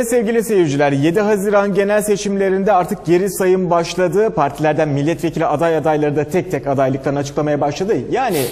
Evet sevgili seyirciler 7 Haziran genel seçimlerinde artık geri sayım başladı. Partilerden milletvekili aday adayları da tek tek adaylıklarını açıklamaya başladı. Yani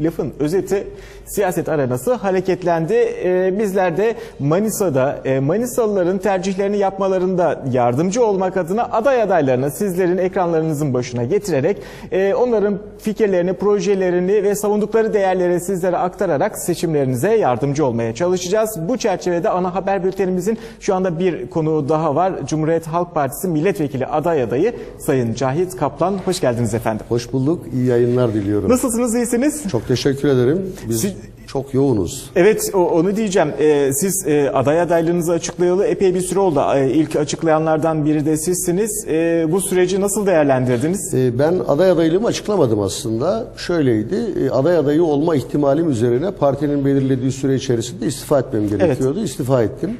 lafın özeti siyaset arenası hareketlendi. Ee, bizler de Manisa'da e, Manisalıların tercihlerini yapmalarında yardımcı olmak adına aday adaylarını sizlerin ekranlarınızın başına getirerek e, onların fikirlerini, projelerini ve savundukları değerleri sizlere aktararak seçimlerinize yardımcı olmaya çalışacağız. Bu çerçevede ana haber bültenimizin şu anda bir konu daha var. Cumhuriyet Halk Partisi milletvekili aday adayı Sayın Cahit Kaplan. Hoş geldiniz efendim. Hoş bulduk. İyi yayınlar diliyorum. Nasılsınız, iyisiniz? Çok teşekkür ederim. Biz Siz- çok yoğunuz. Evet o- onu diyeceğim. Ee, siz e, aday adaylığınızı açıklayalı epey bir süre oldu. Ee, ilk açıklayanlardan biri de sizsiniz. Ee, bu süreci nasıl değerlendirdiniz? Ee, Ben aday adaylığımı açıklamadım aslında. Şöyleydi, e, aday adayı olma ihtimalim üzerine partinin belirlediği süre içerisinde istifa etmem gerekiyordu. İstifa ettim.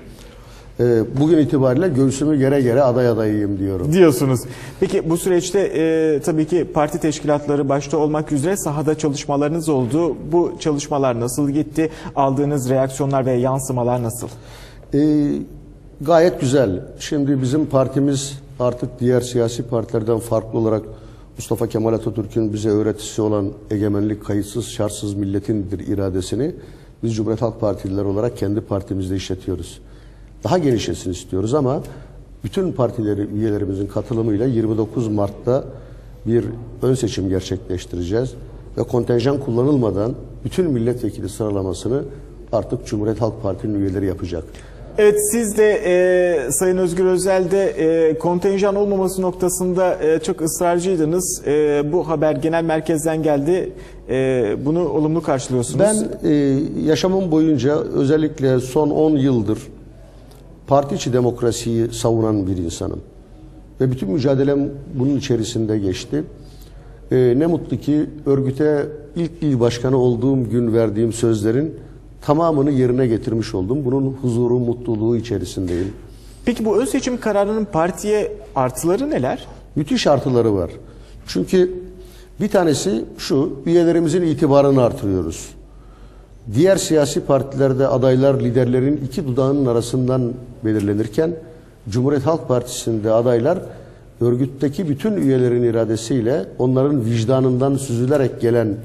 Ee, Bugün itibariyle göğsümü gere gere aday adayıyım diyorum. Diyorsunuz. Peki bu süreçte e, tabii ki parti teşkilatları başta olmak üzere sahada çalışmalarınız oldu. Bu çalışmalar nasıl gitti? Aldığınız reaksiyonlar ve yansımalar nasıl? Ee, gayet güzel. Şimdi bizim partimiz artık diğer siyasi partilerden farklı olarak Mustafa Kemal Atatürk'ün bize öğretisi olan egemenlik kayıtsız şartsız milletindir iradesini biz Cumhuriyet Halk Partililer olarak kendi partimizde işletiyoruz. Daha genişlesin istiyoruz ama bütün partileri üyelerimizin katılımıyla 29 Mart'ta bir ön seçim gerçekleştireceğiz ve kontenjan kullanılmadan bütün milletvekili sıralamasını artık Cumhuriyet Halk Parti'nin üyeleri yapacak. Evet siz de e, Sayın Özgür Özel de e, kontenjan olmaması noktasında e, çok ısrarcıydınız. E, bu haber genel merkezden geldi. E, bunu olumlu karşılıyorsunuz. Ben e, yaşamım boyunca özellikle son 10 yıldır parti içi demokrasiyi savunan bir insanım. Ve bütün mücadelem bunun içerisinde geçti. E, ne mutlu ki örgüte ilk il başkanı olduğum gün verdiğim sözlerin tamamını yerine getirmiş oldum. Bunun huzuru, mutluluğu içerisindeyim. Peki bu ön seçim kararının partiye artıları neler? Müthiş artıları var. Çünkü bir tanesi şu, üyelerimizin itibarını artırıyoruz. Diğer siyasi partilerde adaylar liderlerin iki dudağının arasından belirlenirken Cumhuriyet Halk Partisi'nde adaylar örgütteki bütün üyelerin iradesiyle onların vicdanından süzülerek gelen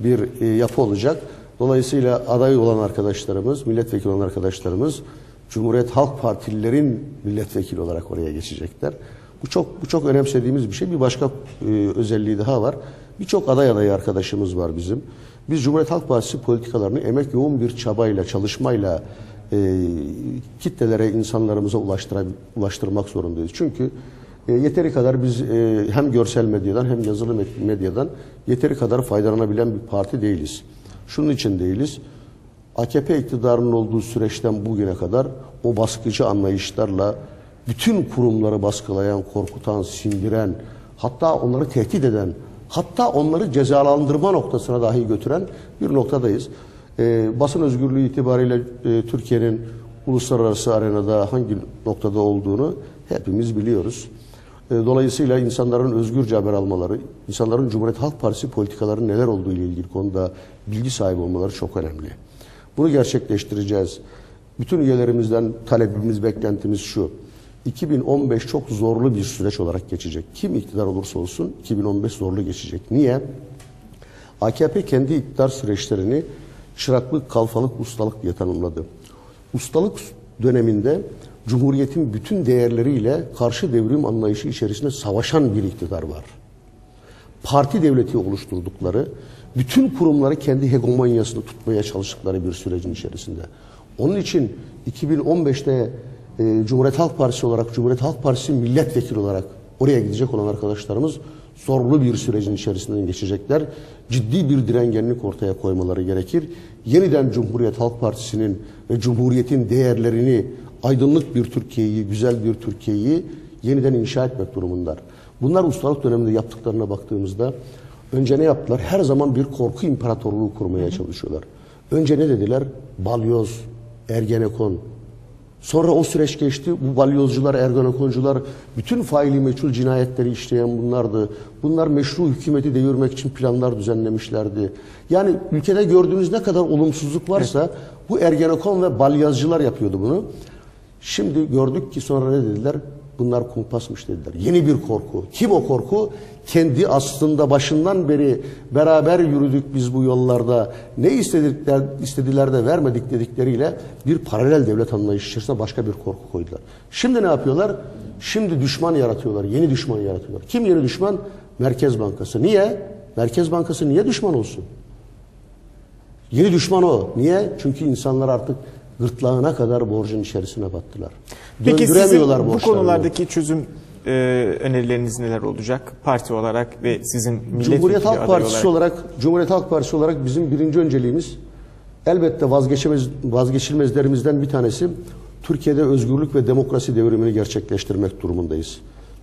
bir e, yapı olacak. Dolayısıyla aday olan arkadaşlarımız, milletvekili olan arkadaşlarımız Cumhuriyet Halk Partililerin milletvekili olarak oraya geçecekler. Bu çok bu çok önemsediğimiz bir şey. Bir başka e, özelliği daha var. Birçok aday adayı arkadaşımız var bizim. Biz Cumhuriyet Halk Partisi politikalarını emek yoğun bir çabayla, çalışmayla e, kitlelere, insanlarımıza ulaştırmak zorundayız. Çünkü e, yeteri kadar biz e, hem görsel medyadan hem yazılı med- medyadan yeteri kadar faydalanabilen bir parti değiliz. Şunun için değiliz. AKP iktidarının olduğu süreçten bugüne kadar o baskıcı anlayışlarla bütün kurumları baskılayan, korkutan, sindiren, hatta onları tehdit eden, hatta onları cezalandırma noktasına dahi götüren bir noktadayız. Ee, basın özgürlüğü itibariyle e, Türkiye'nin uluslararası arenada hangi noktada olduğunu hepimiz biliyoruz. E, Dolayısıyla insanların özgürce haber almaları, insanların Cumhuriyet Halk Partisi politikalarının neler olduğu ile ilgili konuda bilgi sahibi olmaları çok önemli. Bunu gerçekleştireceğiz. Bütün üyelerimizden talebimiz, beklentimiz şu. 2015 çok zorlu bir süreç olarak geçecek. Kim iktidar olursa olsun 2015 zorlu geçecek. Niye? AKP kendi iktidar süreçlerini çıraklık, kalfalık, ustalık diye tanımladı. Ustalık döneminde Cumhuriyetin bütün değerleriyle karşı devrim anlayışı içerisinde savaşan bir iktidar var. Parti devleti oluşturdukları, bütün kurumları kendi hegemonyasını tutmaya çalıştıkları bir sürecin içerisinde. Onun için 2015'te e, Cumhuriyet Halk Partisi olarak, Cumhuriyet Halk Partisi milletvekili olarak oraya gidecek olan arkadaşlarımız zorlu bir sürecin içerisinden geçecekler. Ciddi bir direngenlik ortaya koymaları gerekir. Yeniden Cumhuriyet Halk Partisi'nin ve Cumhuriyet'in değerlerini, aydınlık bir Türkiye'yi, güzel bir Türkiye'yi yeniden inşa etmek durumundalar. Bunlar ustalık döneminde yaptıklarına baktığımızda önce ne yaptılar? Her zaman bir korku imparatorluğu kurmaya çalışıyorlar. Önce ne dediler? Balyoz, Ergenekon, Sonra o süreç geçti. Bu balyozcular, ergonokoncular, bütün faili meçhul cinayetleri işleyen bunlardı. Bunlar meşru hükümeti devirmek için planlar düzenlemişlerdi. Yani ülkede gördüğünüz ne kadar olumsuzluk varsa bu ergenekon ve balyozcular yapıyordu bunu. Şimdi gördük ki sonra ne dediler? Bunlar kumpasmış dediler. Yeni bir korku. Kim o korku? Kendi aslında başından beri beraber yürüdük biz bu yollarda. Ne istedikler, istediler de vermedik dedikleriyle bir paralel devlet anlayışı içerisinde başka bir korku koydular. Şimdi ne yapıyorlar? Şimdi düşman yaratıyorlar. Yeni düşman yaratıyorlar. Kim yeni düşman? Merkez Bankası. Niye? Merkez Bankası niye düşman olsun? Yeni düşman o. Niye? Çünkü insanlar artık gırtlağına kadar borcun içerisine battılar. Peki sizin bu konulardaki çözüm e, önerileriniz neler olacak? Parti olarak ve sizin milletvekili Cumhuriyet Halk Partisi olarak. olarak Cumhuriyet Halk Partisi olarak bizim birinci önceliğimiz elbette vazgeçemez vazgeçilmezlerimizden bir tanesi Türkiye'de özgürlük ve demokrasi devrimini gerçekleştirmek durumundayız.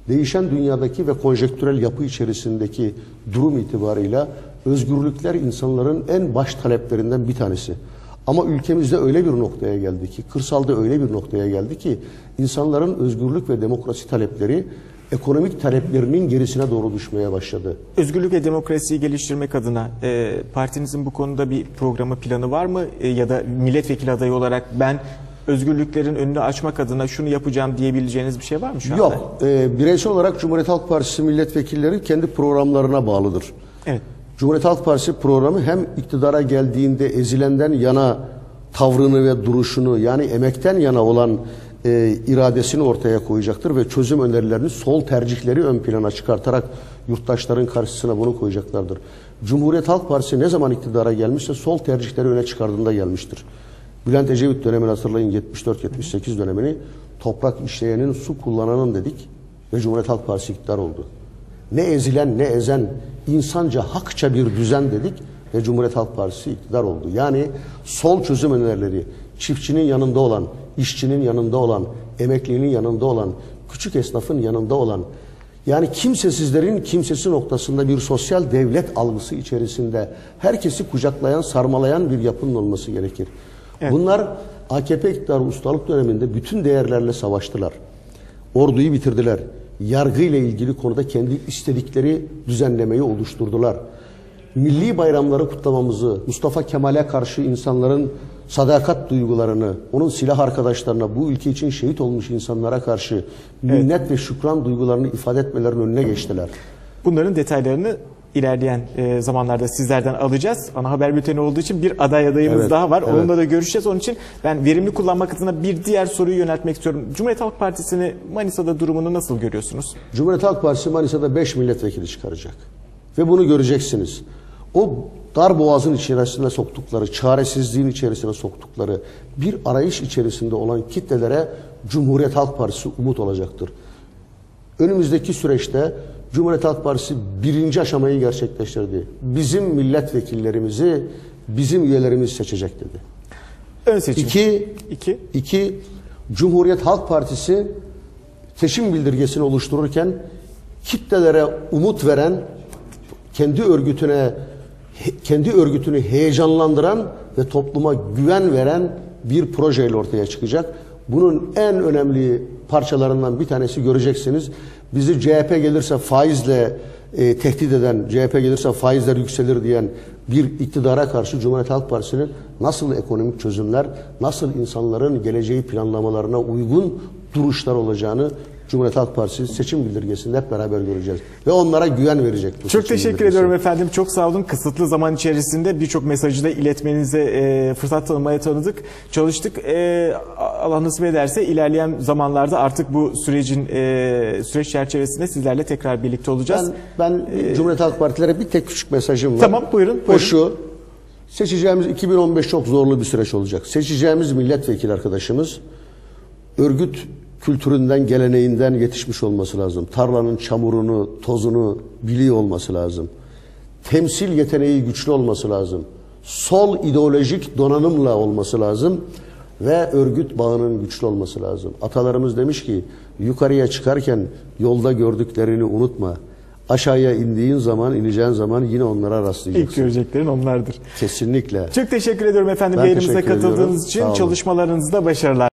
Değişen dünyadaki ve konjektürel yapı içerisindeki durum itibarıyla özgürlükler insanların en baş taleplerinden bir tanesi. Ama ülkemizde öyle bir noktaya geldi ki, kırsalda öyle bir noktaya geldi ki insanların özgürlük ve demokrasi talepleri ekonomik taleplerinin gerisine doğru düşmeye başladı. Özgürlük ve demokrasiyi geliştirmek adına e, partinizin bu konuda bir programı planı var mı? E, ya da milletvekili adayı olarak ben özgürlüklerin önünü açmak adına şunu yapacağım diyebileceğiniz bir şey var mı şu anda? Yok, e, bireysel olarak Cumhuriyet Halk Partisi milletvekilleri kendi programlarına bağlıdır. Evet. Cumhuriyet Halk Partisi programı hem iktidara geldiğinde ezilenden yana tavrını ve duruşunu yani emekten yana olan e, iradesini ortaya koyacaktır ve çözüm önerilerini sol tercihleri ön plana çıkartarak yurttaşların karşısına bunu koyacaklardır. Cumhuriyet Halk Partisi ne zaman iktidara gelmişse sol tercihleri öne çıkardığında gelmiştir. Bülent Ecevit dönemini hatırlayın 74-78 dönemini toprak işleyenin su kullananın dedik ve Cumhuriyet Halk Partisi iktidar oldu. Ne ezilen ne ezen insanca hakça bir düzen dedik ve Cumhuriyet Halk Partisi iktidar oldu. Yani sol çözüm önerileri çiftçinin yanında olan, işçinin yanında olan, emeklinin yanında olan, küçük esnafın yanında olan yani kimsesizlerin kimsesi noktasında bir sosyal devlet algısı içerisinde herkesi kucaklayan, sarmalayan bir yapının olması gerekir. Bunlar AKP iktidarı ustalık döneminde bütün değerlerle savaştılar. Orduyu bitirdiler. Yargı ile ilgili konuda kendi istedikleri düzenlemeyi oluşturdular. Milli bayramları kutlamamızı, Mustafa Kemal'e karşı insanların sadakat duygularını, onun silah arkadaşlarına, bu ülke için şehit olmuş insanlara karşı minnet ve şükran duygularını ifade etmelerinin önüne geçtiler. Bunların detaylarını ilerleyen e, zamanlarda sizlerden alacağız. Ana haber bülteni olduğu için bir aday adayımız Evet, daha var. evet. Onunla da görüşeceğiz. Onun için ben verimli kullanmak adına bir diğer soruyu yöneltmek istiyorum. Cumhuriyet Halk Partisi'ni Manisa'da durumunu nasıl görüyorsunuz? Cumhuriyet Halk Partisi Manisa'da 5 milletvekili çıkaracak. Ve bunu göreceksiniz. O dar boğazın içerisine soktukları, çaresizliğin içerisine soktukları bir arayış içerisinde olan kitlelere Cumhuriyet Halk Partisi umut olacaktır. Önümüzdeki süreçte Cumhuriyet Halk Partisi birinci aşamayı gerçekleştirdi. Bizim milletvekillerimizi bizim üyelerimiz seçecek dedi. Ön seçim. İki, İki. İki, Cumhuriyet Halk Partisi seçim bildirgesini oluştururken kitlelere umut veren, kendi örgütüne kendi örgütünü heyecanlandıran ve topluma güven veren bir projeyle ortaya çıkacak. Bunun en önemli parçalarından bir tanesi göreceksiniz. Bizi CHP gelirse faizle e, tehdit eden, CHP gelirse faizler yükselir diyen bir iktidara karşı Cumhuriyet Halk Partisi'nin nasıl ekonomik çözümler, nasıl insanların geleceği planlamalarına uygun duruşlar olacağını Cumhuriyet Halk Partisi seçim bildirgesinde hep beraber göreceğiz. Ve onlara güven verecek. bu Çok teşekkür bildirgesi. ediyorum efendim. Çok sağ olun. Kısıtlı zaman içerisinde birçok mesajı da iletmenize e, fırsat tanımaya tanıdık. Çalıştık. E, Allah nasip ederse ilerleyen zamanlarda artık bu sürecin e, süreç çerçevesinde sizlerle tekrar birlikte olacağız. Ben, ben Cumhuriyet Halk Partilere bir tek küçük mesajım var. Tamam, buyurun, O buyurun. şu. Seçeceğimiz 2015 çok zorlu bir süreç olacak. Seçeceğimiz milletvekili arkadaşımız örgüt kültüründen, geleneğinden yetişmiş olması lazım. Tarlanın çamurunu, tozunu biliyor olması lazım. Temsil yeteneği güçlü olması lazım. Sol ideolojik donanımla olması lazım ve örgüt bağının güçlü olması lazım. Atalarımız demiş ki yukarıya çıkarken yolda gördüklerini unutma. Aşağıya indiğin zaman, ineceğin zaman yine onlara İlk rastlayacaksın. göreceklerin onlardır. Kesinlikle. Çok teşekkür ediyorum efendim Ben yayınımıza teşekkür ediyorum. katıldığınız için. Çalışmalarınızda başarılar.